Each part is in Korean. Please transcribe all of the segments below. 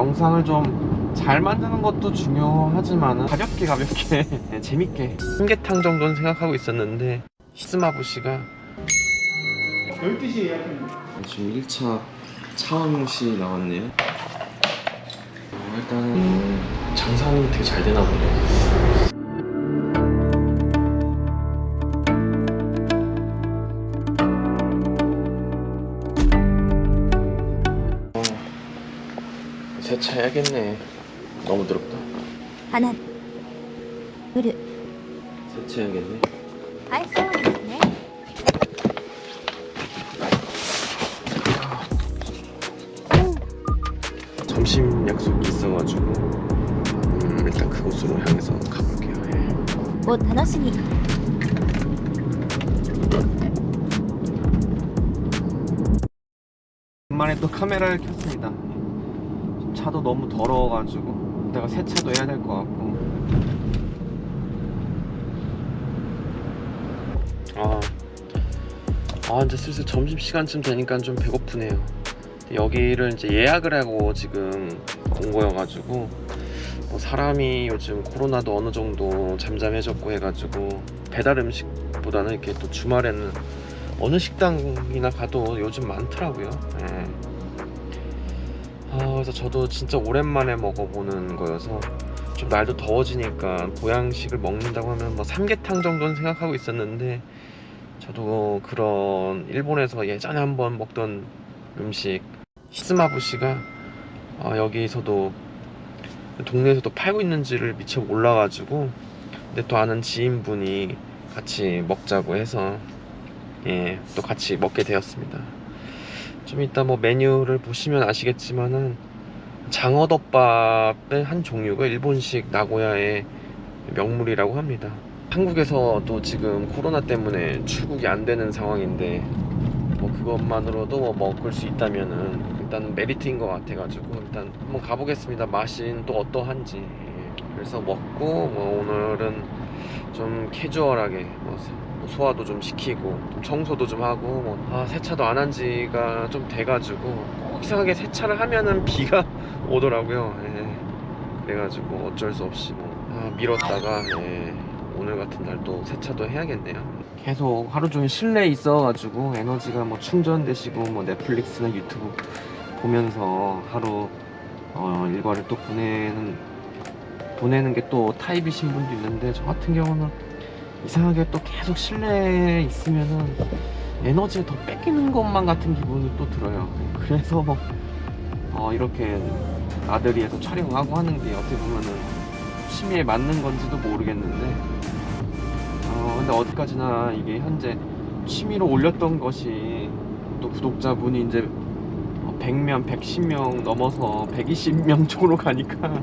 영상을 좀 잘 만드는 것도 중요하지만 가볍게 가볍게 네, 재밌게 삼계탕 정도는 생각하고 있었는데 히스마부시가 12시 예약했는데 지금 1차 차음시 나왔네요. 어, 일단은 장사는 되게 잘 되나 보네요 세차해야겠네 너무 더럽다 花ブル 세차해야겠네 はいそうですね 점심 약속이 있어가지고 음, 일단 그곳으로 향해서 가볼게요 예. お楽しみ 간만에 또 카메라를 켰습니다. 차도 너무 더러워가지고 내가 세차도 해야 될 것 같고. 아, 아 이제 슬슬 점심 시간쯤 되니까 좀 배고프네요. 여기를 이제 예약을 하고 지금 온 거여가지고 뭐 사람이 요즘 코로나도 어느 정도 잠잠해졌고 해가지고 배달 음식보다는 이렇게 또 주말에는 어느 식당이나 가도 요즘 많더라고요. 예. 아, 그래서 저도 진짜 오랜만에 먹어보는 거여서 좀 날도 더워지니까 보양식을 먹는다고 하면 뭐 삼계탕 정도는 생각하고 있었는데 저도 그런 일본에서 예전에 한번 먹던 음식 히스마부시가 아, 여기서도 동네에서도 팔고 있는지를 미처 몰라가지고 근데 또 아는 지인분이 같이 먹자고 해서 예, 또 같이 먹게 되었습니다. 좀 이따 뭐 메뉴를 보시면 아시겠지만은 장어덮밥의 한 종류가 일본식 나고야의 명물이라고 합니다. 한국에서도 지금 코로나 때문에 출국이 안 되는 상황인데 뭐 그것만으로도 뭐 먹을 수 있다면은 일단 메리트인 것 같아가지고 일단 한번 가보겠습니다. 맛은 또 어떠한지. 예. 그래서 먹고 뭐 오늘은 좀 캐주얼하게 뭐 소화도 좀 시키고 좀 청소도 좀 하고 뭐 아, 세차도 안 한 지가 좀 돼가지고 꼭 이상하게 세차를 하면은 비가 오더라고요. 예. 그래가지고 어쩔 수 없이 뭐 아, 미뤘다가 예. 오늘 같은 날 또 세차도 해야겠네요. 계속 하루 종일 실내에 있어가지고 에너지가 뭐 충전되시고 뭐 넷플릭스나 유튜브 보면서 하루 어, 일과를 또 보내는 보내는 게 또 타입이신 분도 있는데 저 같은 경우는 이상하게 또 계속 실내에 있으면은 에너지를 더 뺏기는 것만 같은 기분이 또 들어요. 그래서 뭐 어, 이렇게 나들이에서 촬영하고 하는 게 어떻게 보면은 취미에 맞는 건지도 모르겠는데 어, 근데 어디까지나 이게 현재 취미로 올렸던 것이 또 구독자분이 이제 100명, 110명 넘어서 120명 쪽으로 가니까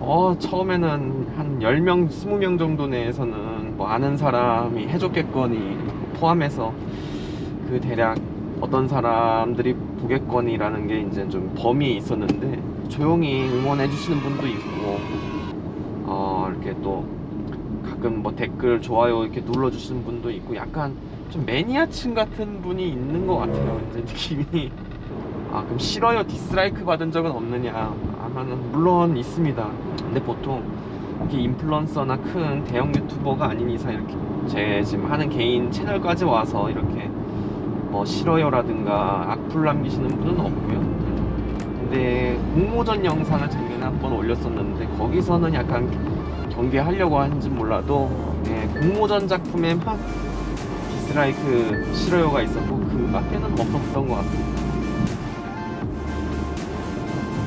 어, 처음에는 한 10명, 20명 정도 내에서는 뭐 아는 사람이 해줬겠거니 포함해서 그 대략 어떤 사람들이 보겠거니라는 게 이제 좀 범위에 있었는데 조용히 응원해 주시는 분도 있고 어, 이렇게 또 가끔 뭐 댓글 좋아요 이렇게 눌러 주시는 분도 있고 약간 좀 매니아층 같은 분이 있는 것 같아요. 이제 느낌이. 아 그럼 싫어요 디스라이크 받은 적은 없느냐? 아마는 물론 있습니다. 근데 보통 이렇게 인플루언서나 큰 대형 유튜버가 아닌 이상 이렇게 제 지금 하는 개인 채널까지 와서 이렇게 뭐 싫어요라든가 악플 남기시는 분은 없고요. 근데 공모전 영상을 작년에 한번 올렸었는데 거기서는 약간 경계하려고 하는지 몰라도 예, 공모전 작품에 막 디스라이크 싫어요가 있었고 그 밖에는 없었던 것 같습니다.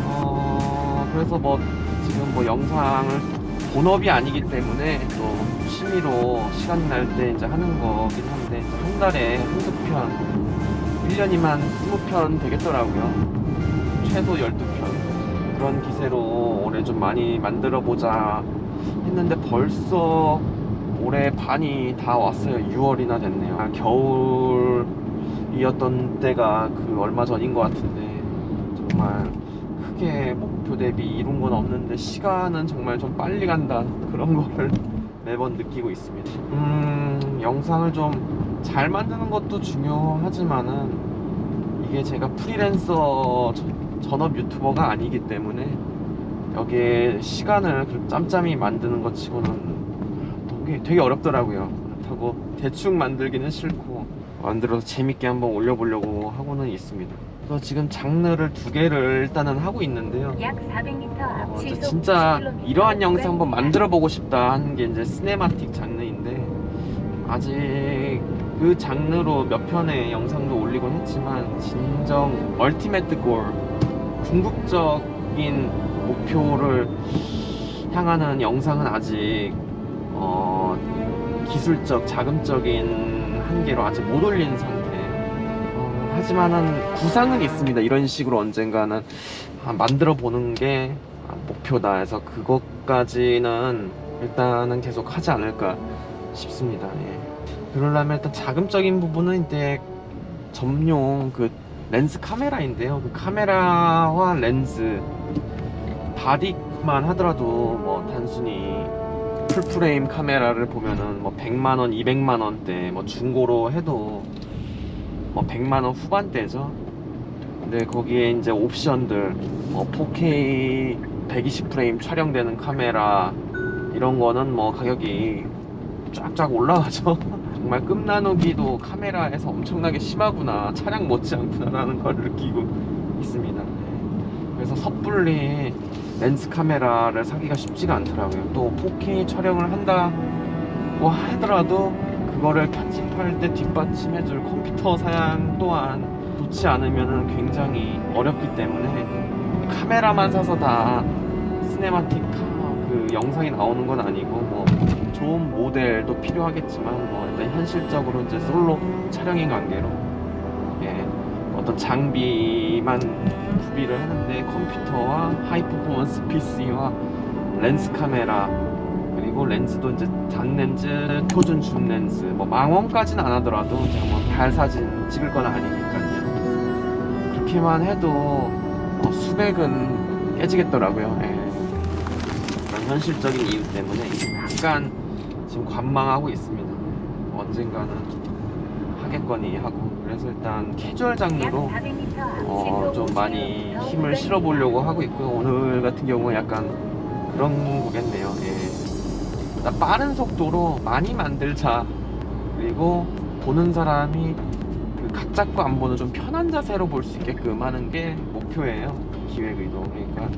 어, 그래서 뭐 지금 뭐 영상을 본업이 아니기 때문에 또 취미로 시간 날 때 이제 하는 거긴 한데 한 달에 한두 편 1년이면 20편 되겠더라고요. 최소 12편. 그런 기세로 올해 좀 많이 만들어 보자 했는데 벌써 올해 반이 다 왔어요. 6월이나 됐네요. 아, 겨울이었던 때가 그 얼마 전인 것 같은데 정말 크게 목 표 대비 이룬 건 없는데 시간은 정말 좀 빨리 간다 그런 거를 매번 느끼고 있습니다. 음, 영상을 좀 잘 만드는 것도 중요하지만은 이게 제가 프리랜서처럼 전업 유튜버가 아니기 때문에 여기에 시간을 짬짬이 만드는 것 치고는 되게, 되게 어렵더라고요. 그렇다고 대충 만들기는 싫고 만들어서 재밌게 한번 올려보려고 하고는 있습니다. 그래서 지금 장르를 두 개를 일단은 하고 있는데요. 약 400m 앞 어, 이제 시속 진짜 90km 이러한 영상 한번. 만들어 보고 싶다 하는 게 이제 시네마틱 장르인데 아직 그 장르로 몇 편의 영상도 올리곤 했지만 진정 얼티메트 골 궁극적인 목표를 향하는 영상은 아직 어, 기술적 자금적인 한계로 아직 못 올린 상태. 어, 하지만은 구상은 있습니다. 이런 식으로 언젠가는 아, 만들어 보는 게 아, 목표다 해서 그것까지는 일단은 계속 하지 않을까 싶습니다. 예. 그러려면 일단 자금적인 부분은 이제 점용 그 렌즈 카메라인데요. 그 카메라와 렌즈 바디만 하더라도 뭐 단순히 풀프레임 카메라를 보면은 뭐 100만 원, 200만 원대 뭐 중고로 해도 뭐 100만 원 후반대죠. 근데 거기에 이제 옵션들 뭐 4K 120프레임 촬영되는 카메라 이런 거는 뭐 가격이 쫙쫙 올라가죠. 정말 끝나누기도 카메라에서 엄청나게 심하구나 차량 못지않구나라는 걸 느끼고 있습니다. 그래서 섣불리 렌즈 카메라를 사기가 쉽지가 않더라고요. 또 4K 촬영을 한다고 하더라도 그거를 편집할 때 뒷받침해줄 컴퓨터 사양 또한 좋지 않으면 굉장히 어렵기 때문에 카메라만 사서 다 시네마틱 그 영상이 나오는 건 아니고 뭐 좋은 모델도 필요하겠지만 뭐 일단 현실적으로 이제 솔로 촬영인 관계로 예, 어떤 장비만 구비를 하는데 컴퓨터와 하이 퍼포먼스 PC와 렌즈 카메라 그리고 렌즈도 이제 단 렌즈, 표준 줌 렌즈 뭐 망원까지는 안 하더라도 제가 뭐달 사진 찍을 건 아니니까요 그렇게만 해도 뭐 수백은 깨지겠더라고요 예. 그런 현실적인 이유 때문에 약간 지금 관망하고 있습니다 언젠가는 하겠거니 하고 그래서 일단 캐주얼 약 장르로 400m 앞 어, 좀 많이 50km 힘을 실어보려고 하고 있고요. 오늘 같은 경우는 약간 그런 거겠네요. 예. 일단 빠른 속도로 많이 만들자. 그리고 보는 사람이 그각 잡고 안 보는 좀 편한 자세로 볼 수 있게끔 하는 게 목표예요. 기획 의도. 그러니까,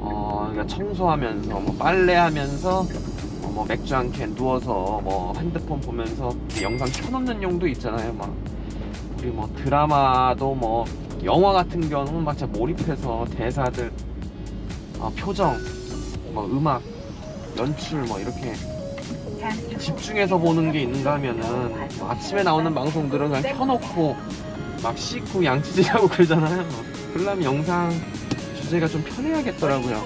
어, 그러니까 청소하면서, 뭐 빨래하면서, 어, 뭐 맥주 한 캔 누워서 뭐 핸드폰 보면서 영상 켜놓는 용도 있잖아요. 막 우리 뭐 드라마도 뭐 영화 같은 경우는 막 진짜 몰입해서 대사들 어, 표정 뭐 음악 연출 뭐 이렇게 집중해서 보는 게 있는가 하면은 뭐 아침에 나오는 방송들은 그냥 켜놓고 막 씻고 양치질하고 그러잖아요. 그러려면 영상 주제가 좀 편해야겠더라고요.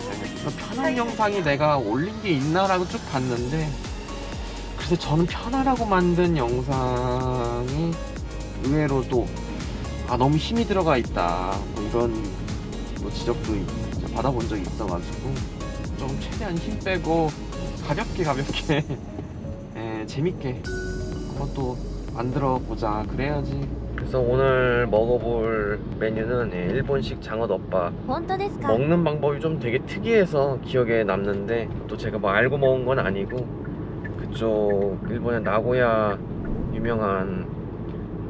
편한 영상이 내가 올린 게 있나라고 쭉 봤는데 글쎄 저는 편하라고 만든 영상이 의외로 또 아 너무 힘이 들어가 있다. 뭐 이런 뭐 지적도 받아본 적이 있어가지고 좀 최대한 힘 빼고 가볍게 가볍게 예, 재밌게 한번 또 만들어 보자 그래야지 그래서 오늘 먹어볼 메뉴는 예, 일본식 장어덮밥 本当ですか 먹는 방법이 좀 되게 특이해서 기억에 남는데 또 제가 뭐 알고 먹은 건 아니고 그쪽 일본의 나고야 유명한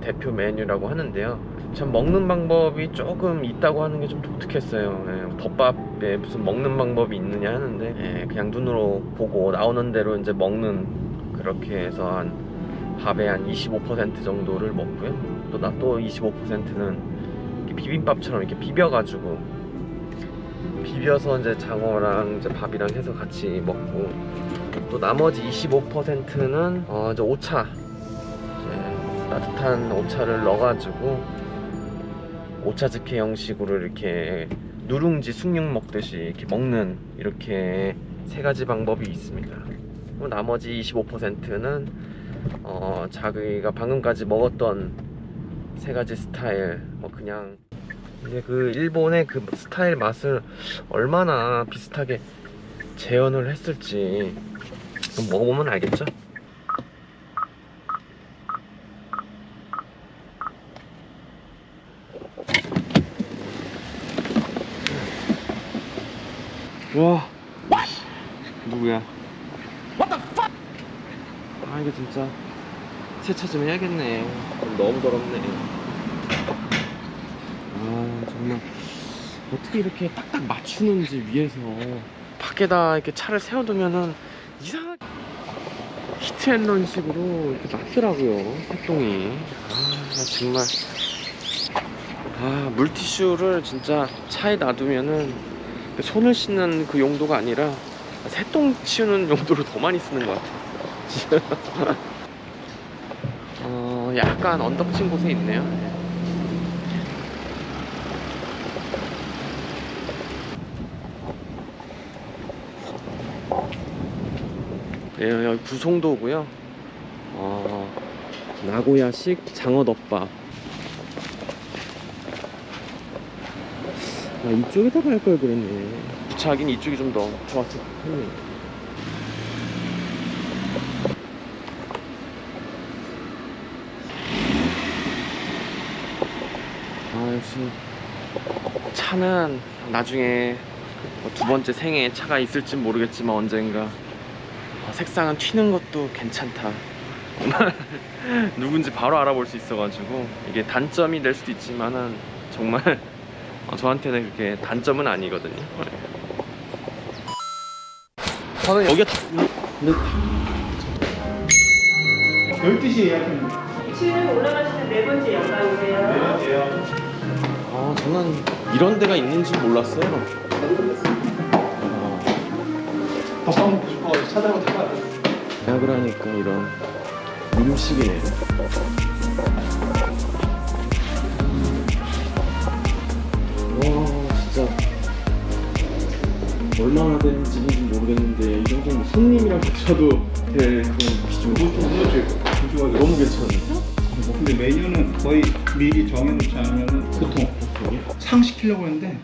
대표 메뉴라고 하는데요. 참 먹는 방법이 조금 있다고 하는 게 좀 독특했어요. 예, 덮밥에 무슨 먹는 방법이 있느냐 하는데 예, 그냥 눈으로 보고 나오는 대로 이제 먹는 그렇게 해서 한 밥의 한 25% 정도를 먹고요. 또 나 또 25%는 비빔밥처럼 이렇게 비벼가지고 비벼서 이제 장어랑 이제 밥이랑 해서 같이 먹고 또 나머지 25%는 어 이제 오차 따뜻한 오차를 넣어가지고 오차즈케 형식으로 이렇게 누룽지 숭늉 먹듯이 이렇게 먹는 이렇게 세 가지 방법이 있습니다. 나머지 25%는 어 자기가 방금까지 먹었던 세 가지 스타일 뭐 그냥 이제 그 일본의 그 스타일 맛을 얼마나 비슷하게 재현을 했을지 좀 먹어보면 알겠죠? 와 누구야? 아 이거 진짜 세차 좀 해야겠네. 너무 더럽네. 아 정말 어떻게 이렇게 딱딱 맞추는지 위에서 밖에다 이렇게 차를 세워두면은 이상하게 히트앤런식으로 이렇게 맞더라고요 새똥이. 아 정말 아 물티슈를 진짜 차에 놔두면은 손을 씻는 그 용도가 아니라 새똥 치우는 용도로 더 많이 쓰는 것 같아요. 어, 약간 언덕진 곳에 있네요. 네, 여기 구송도고요. 어, 나고야식 장어덮밥. 아, 이쪽에다가 할 걸 그랬네. 주차하긴 이쪽이 좀 더 좋았을 텐데. 아, 역시 차는 나중에 뭐두 번째 생에 차가 있을진 모르겠지만 언젠가 어, 색상은 튀는 것도 괜찮다. 누군지 바로 알아볼 수 있어가지고 이게 단점이 될 수도 있지만은 정말 어, 저한테는 그렇게 단점은 아니거든요. 저는 여기가 다- 근데 12시에 예약했는데 2층 올라가시는 네 번째 영광이세요. 내려가세요 아 저는 이런 데가 있는지 몰랐어요. 어, 덮밥 먹고 싶어가지고 찾아가 타봐요 예약을 하니까 이런 음식이네요. 얼마나 되는지 모르겠는데 이 정도면 손님이랑 붙여도 될 그런 비중. 너무 너무 괜찮은데? 뭐 근데 메뉴는 거의 미리 정해놓지 않으면 보통 상 시키려고 했는데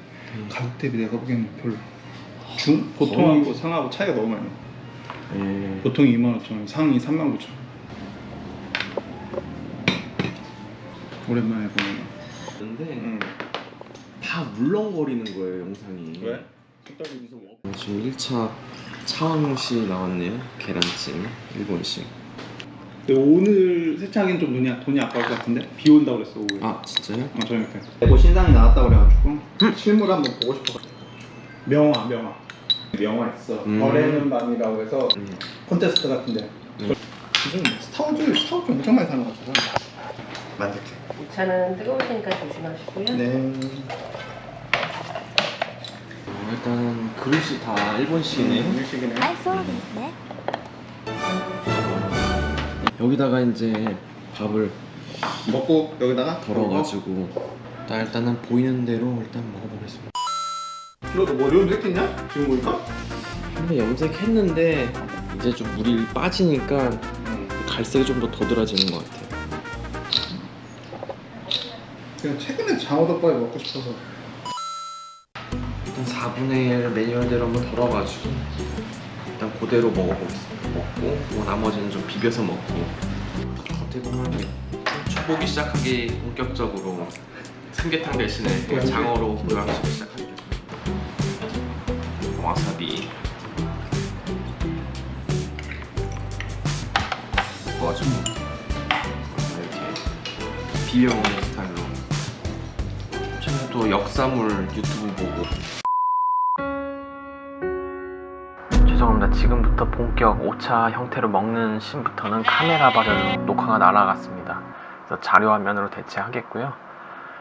가격 대비 내가 보기에는 별로 중 보통하고 상하고 차이가 너무 많이 나 예. 보통이 2만 5천 원 상이 3만 9천 원 오랜만에 보는 근데 응. 다 물렁거리는 거예요 영상이. 왜? 어, 지금 1차 차왕시 나왔네요. 계란찜 일본식. 근데 오늘 세차하기엔 좀 돈이, 돈이 아까울 것 같은데 비 온다고 그랬어 오후에 아 진짜요? 어, 저녁 때. 뭐 신상이 나왔다고 그래가지고 실물 한번 보고 싶어. 명화, 명화. 명화 있어. 음. 거래는 밤이라고 해서 음. 콘테스트 같은데. 음. 요즘 스타워즈, 스타워즈 엄청 많이 사는 것 같아서. 만족해. 이 차는 뜨거우시니까 조심하시고요. 네. 일단 그릇이 다 일본식이네. 요 음, 일식이네. I 아, 네. 여기다가 이제 밥을 먹고 여기다가 덜어가지고 나 일단은 보이는 대로 일단 먹어보겠습니다. 너도 뭐 염색했냐? 지금 보니까? 근데 염색했는데 이제 좀 물이 빠지니까 음. 갈색이 좀 더 도드라지는 것 같아. 그냥 최근에 장어덮밥이 먹고 싶어서. 일단 4분의 1 매뉴얼대로 한번 덜어가지고 일단 그대로 먹어보겠습니다. 먹고 뭐 나머지는 좀 비벼서 먹고 어떻게 보면 초보기 시작하기 본격적으로 삼계탕 대신에 그냥 장어로 보양식 시작하겠죠. 와사비 넣어주고 이렇게 비벼 먹는 스타일로 저는 또 역사물 유튜브 보고 죄송합니다. 지금부터 본격 5차 형태로 먹는 씬부터는 카메라 발열로 녹화가 날아갔습니다. 그래서 자료 화면으로 대체하겠고요.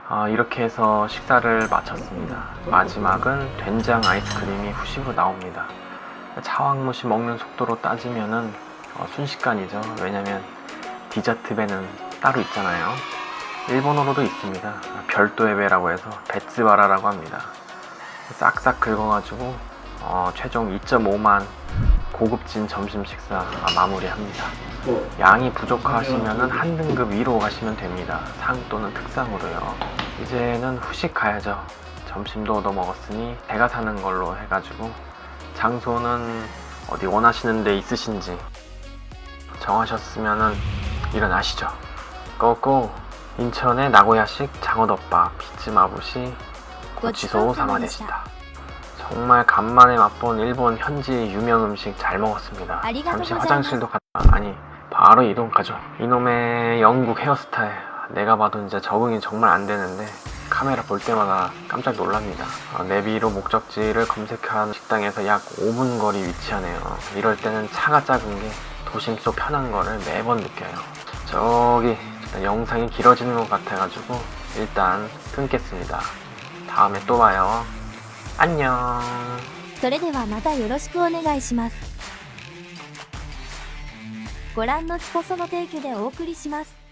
아, 이렇게 해서 식사를 마쳤습니다. 마지막은 된장 아이스크림이 후식으로 나옵니다. 차왕무시 먹는 속도로 따지면은 어, 순식간이죠. 왜냐면 디저트 배는 따로 있잖아요. 일본어로도 있습니다. 별도의 배라고 해서 베츠바라라고 합니다. 싹싹 긁어가지고 어, 최종 2.5만 고급진 점심 식사 마무리합니다. 양이 부족하시면 한 등급 위로 가시면 됩니다. 상 또는 특상으로요. 이제는 후식 가야죠. 점심도 얻어 먹었으니 배가 사는 걸로 해가지고 장소는 어디 원하시는 데 있으신지 정하셨으면 일어나시죠. 고고! 인천의 나고야식 장어덮밥 피치마부시 고치소 사마대시다. 정말 간만에 맛본 일본 현지 유명 음식 잘 먹었습니다. 잠시. 화장실도 갔다 아니 바로 이동 가죠. 이놈의 영국 헤어스타일 내가 봐도 이제 적응이 정말 안 되는데 카메라 볼 때마다 깜짝 놀랍니다. 어, 내비로 목적지를 검색한 식당에서 약 5분 거리 위치하네요. 이럴 때는 차가 작은 게 도심 속 편한 거를 매번 느껴요. 저기 영상이 길어지는 것 같아가지고 일단 끊겠습니다. 다음에 또 봐요. それではまたよろしくお願いします。ご覧のスポソの提供でお送りします。